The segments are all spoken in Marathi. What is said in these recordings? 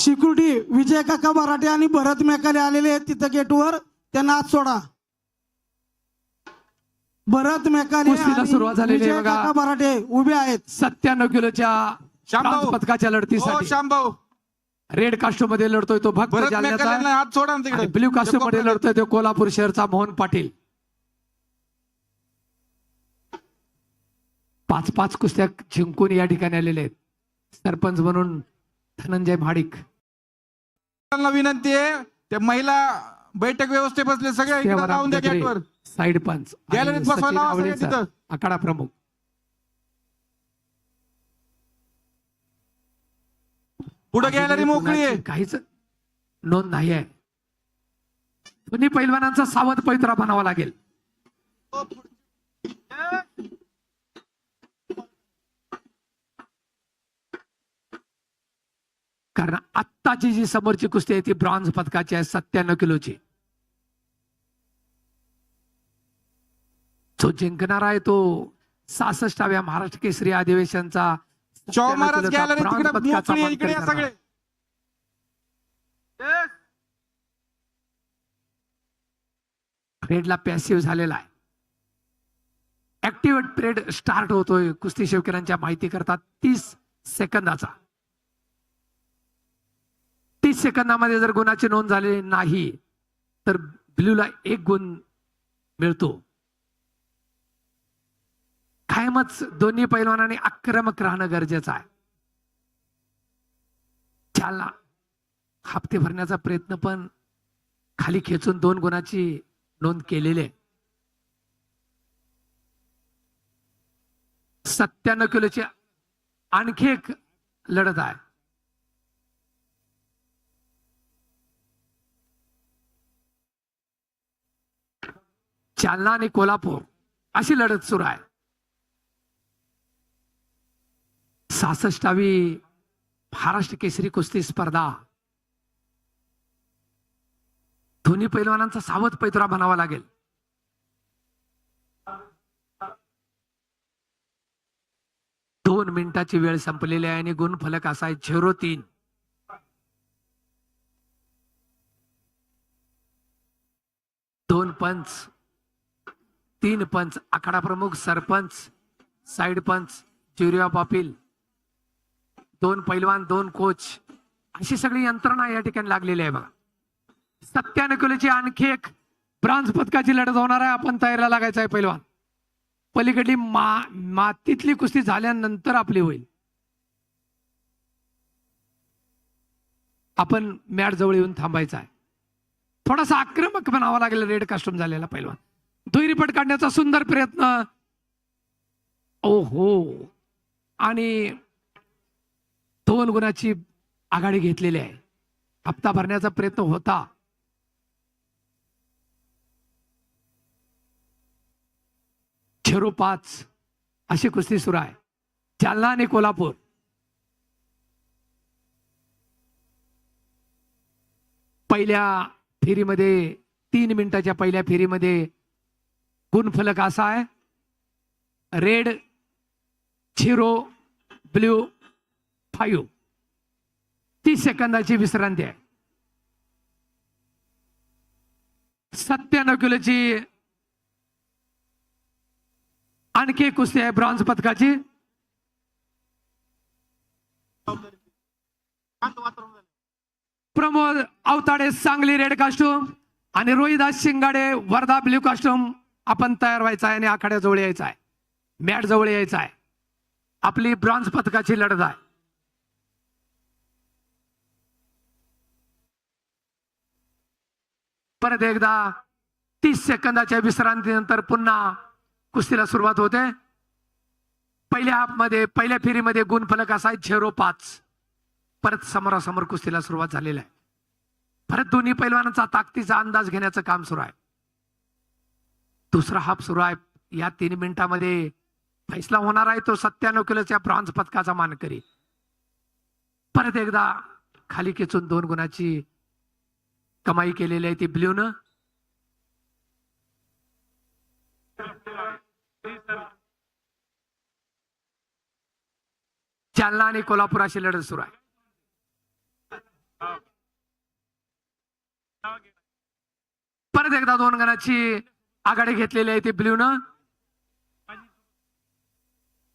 सिक्युरिटी विजय काका मराठे आणि भरत मेकाले आलेले आहेत तिथं गेटवर. त्यांना आत सोडा. भरत मेकाले कुस्तीला आणि सुरुवात झालेली आहे विजय बघा. काका मराठे उभे आहेत. सत्त्याण्णव किलोच्या शामभाऊ. ब्रॉन्झ पदकाच्या हो लढतीसाठी शामभाऊ. रेड कास्टो मध्ये लढतोय तो भक्त भरत जालन्याचा. मेकालेंना हात सोडा ना तिकडे. आणि ब्ल्यू कास्टो मध्ये लढतोय तो कोल्हापूर शहरचा मोहन पाटील. पाच पाच कुस्त्या जिंकून या ठिकाणी आलेले आहेत. सरपंच म्हणून धनंजय महाडिक. त्यांना विनंती आहे त्या महिला बैठक व्यवस्थे बसले सगळे राहून द्या गेटवर साईड पंच गॅलरीत बसवायला. आखाडा प्रमुख. पुढे गॅलरी मोकळी आहे. काहीच नोंद नाही आहे दोन्ही पैलवानांचा सावध पैत्रा बनावा लागेल. कारण आत्ताची जी समोरची कुस्ती आहे ती ब्रॉन्झ पदकाची आहे सत्त्याण्णव किलोची. जो जिंकणार आहे तो सहासष्टाव्या महाराष्ट्र केसरी अधिवेशनचा चौ 97 महाराज किलोचा गॅलरी ब्रॉन्झ तिकडे पदकाचा मोकळी आहे, मानकरी इकडे या ठरणार. सगळे. परेडला पॅसिव्ह झालेला आहे. ऍक्टिव्ह परेड स्टार्ट होतोय कुस्ती शेवकऱ्यांच्या माहिती करतात तीस सेकंदाचा. तीस सेकंदामध्ये जर गुणाची नोंद झालेली नाही तर ब्ल्यूला एक गुण मिळतो. कायमच दोन्ही पैलवानाने आक्रमक राहणं गरजेचं आहे. त्याला हप्ते भरण्याचा प्रयत्न पण खाली खेचून दोन गुणाची नोंद केलेली आहे. सत्त्याण्णव किलोची आणखी एक लढत आहे. जालना आणि कोल्हापूर अशी लढत सुरू आहे. सहासष्टावी महाराष्ट्र केसरी कुस्ती स्पर्धा. दोन्ही पैलवानांचा सावध पैतरा बनावा लागेल. दोन मिनिटाची वेळ संपलेली आहे आणि गुणफलक असा आहे झिरो तीन. दोन पंच. तीन पंच आखाडा प्रमुख सरपंच साइड पंच ज्युरी ऑफ अपील दोन पैलवान दोन कोच अशी सगळी यंत्रणा या ठिकाणी लागलेली आहे बघा. सत्त्याण्णव किलोची आणखी एक ब्रांज पदकाची लढत होणार आहे. आपण तयारीला लागायचं आहे पैलवान. पलीकडली मा मातीतली कुस्ती झाल्यानंतर आपली होईल. आपण मॅट जवळ येऊन थांबायचं आहे. थोडासा आक्रमक बनावा लागेल रेड कास्टूम झालेला पैलवान. दुहेरीपट काढण्याचा सुंदर प्रयत्न. ओ हो आणि दोन गुणाची आघाडी घेतलेली आहे. हप्ता भरण्याचा प्रयत्न होता. झेरो पाच. अशी कुस्ती सुरू आहे. जालना आणि कोल्हापूर. पहिल्या फेरीमध्ये तीन मिनिटाच्या पहिल्या फेरीमध्ये गुणफलक असा आहे. रेड झिरो ब्ल्यू फाईव्ह तीस सेकंदाची विश्रांती आहे. सत्त्याण्णव किलोची आणखी एक कुस्ती आहे ब्रॉन्झ पदकाची. प्रमोद अवताडे सांगली रेड कास्टूम आणि रोहिदास शिंगाडे वर्धा ब्ल्यू कास्टूम आपण तयार व्हायचा आहे आणि आखाड्याजवळ यायचा आहे. मॅट जवळ यायचा आहे. आपली ब्रॉन्झ पथकाची लढत आहे. परत एकदा तीस सेकंदाच्या विश्रांतीनंतर पुन्हा कुस्तीला सुरुवात होते. पहिल्या हाफमध्ये पहिल्या फेरीमध्ये गुणफलक असा झेरो पाच. परत समोरासमोर कुस्तीला सुरुवात झालेली आहे. परत दोन्ही पैलवानांचा ताकदीचा अंदाज घेण्याचं काम सुरू आहे. दुसरा हाफ सुरू आहे. या तीन मिनिटामध्ये फैसला होणार आहे तो सत्त्याण्णव किलोच्या ब्रॉन्झ पदकाचा मानकरी. परत एकदा खाली खेचून दोन गुणाची कमाई केलेली आहे ती ब्ल्यून. जालना आणि कोल्हापुराशी लढत सुरू आहे. परत एकदा दोन गणाची आघाडी घेतलेली आहे ते ब्ल्यूनं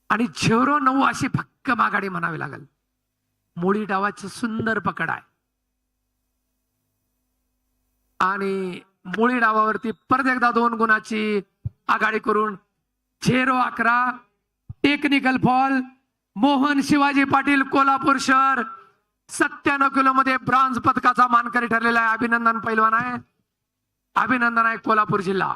आणि झेरो नऊ अशी भक्कम आघाडी म्हणावी लागेल. मोळी डावाची सुंदर पकड आहे. आणि मुळी डावावरती परत एकदा दोन गुणाची आघाडी करून झेरो अकरा टेक्निकल फॉल मोहन शिवाजी पाटील कोल्हापूर शहर सत्त्याण्णव किलो मध्ये ब्रॉन्झ पदकाचा मानकरी ठरलेला आहे अभिनंदन पैलवान आहे. अभिनंदन आहे कोल्हापूर जिल्हा.